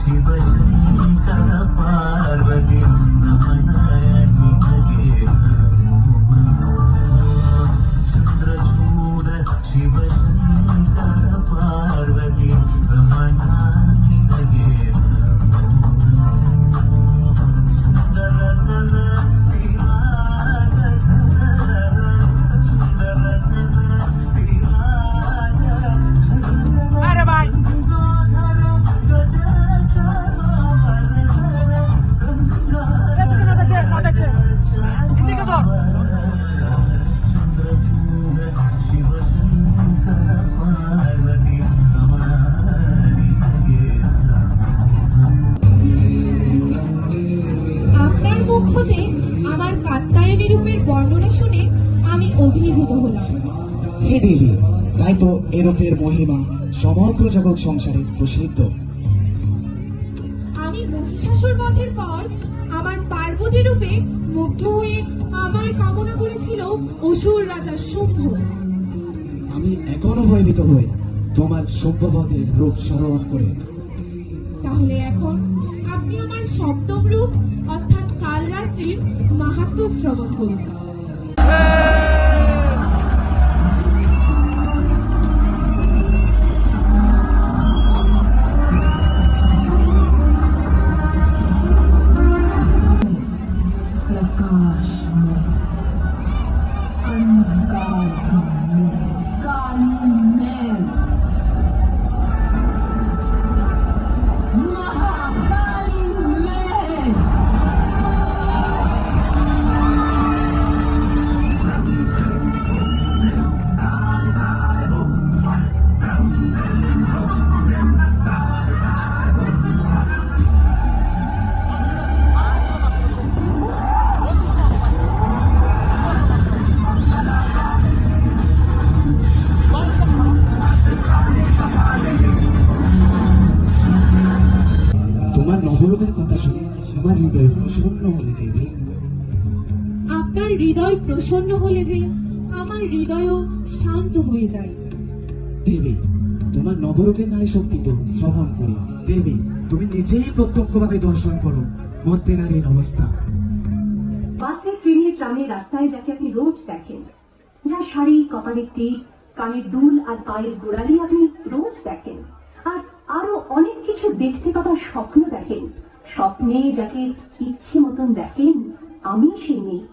சிவகங்கடப்பா হতে আমার কাত্তায়নী রূপের বর্ণনা শুনে আমি অভিভূত হলাম। হে দেবী তাই তো এরূপের মহিমা সমগ্র জগৎ সংসারে প্রসিদ্ধ। আমি মহিষাসুর বধের পর আমার পার্বতী রূপে মুগ্ধ হয়ে আমায় কামনা করেছিল অসুর রাজা শুম্ভ। আমি এখনও ভয়ভীত হই তোমার সভ্যপদের রূপ স্মরণ করে। তাহলে এখন আপনি আমার সপ্তম রূপ কাল মাহাত্ম শ্রবণ করুন প্রসন্ন হলে দেবী। আপনার হৃদয় প্রসন্ন হলে যে আমার হৃদয়ও শান্ত হয়ে যায়। দেবী তোমার নবরূপের নারী শক্তি তো শ্রবণ করি। দেবী তুমি নিজেই প্রত্যক্ষভাবে দর্শন করো। মধ্যে নারীর অবস্থা। বাসে ট্রেনে ট্রামে রাস্তায় যাকে আপনি রোজ দেখেন যার শাড়ি কপালের টিপ কানের দুল আর পায়ের গোড়ালি আপনি রোজ দেখেন। আর আরও অনেক কিছু দেখতে পাবার স্বপ্ন দেখেন। স্বপ্নে যাকে ইচ্ছে মতন দেখেন আমি সে মেয়ে।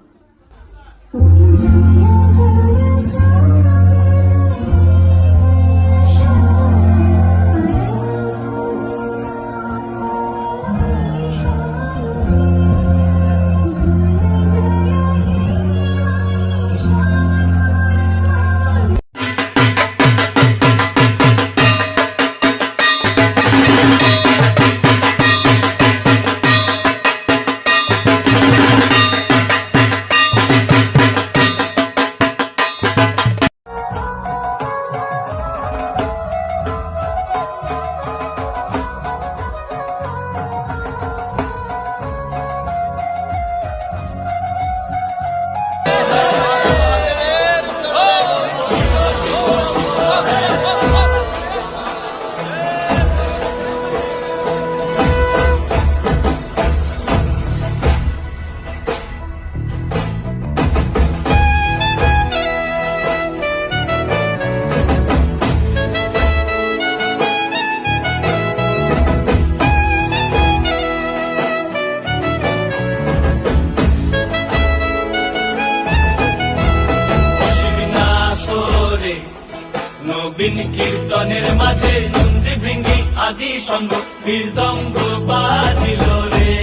আদি সঙ্গ মৃদঙ্গ বাজিল রে।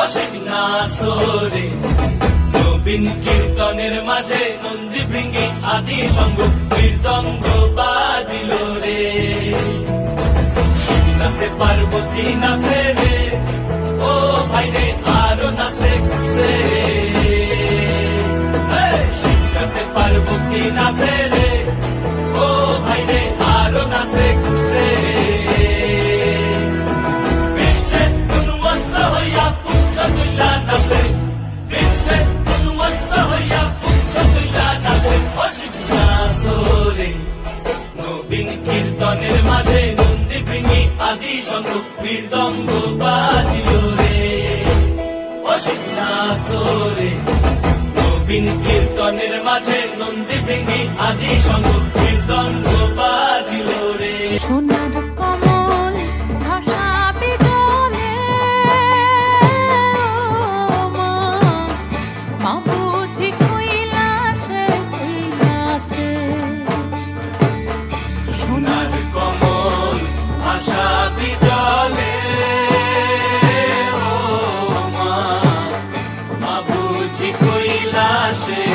অশেক না সোরে নবীন কীর্তনের মাঝে নন্দী ভৃঙ্গে আদি সঙ্গ মৃদঙ্গ বাজিল রে। নাচে পার্বতী নাচে রে, ও ভাই রে নাচরে নবীন কীর্তনের মাঝে নন্দী ভেঙে আদি সঙ্গ কীর্তন বাজিল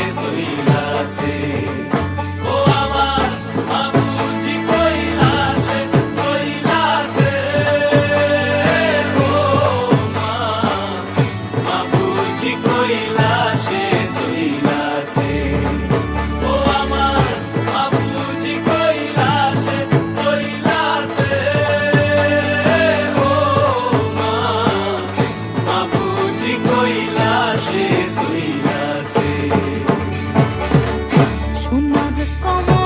Chrysler. como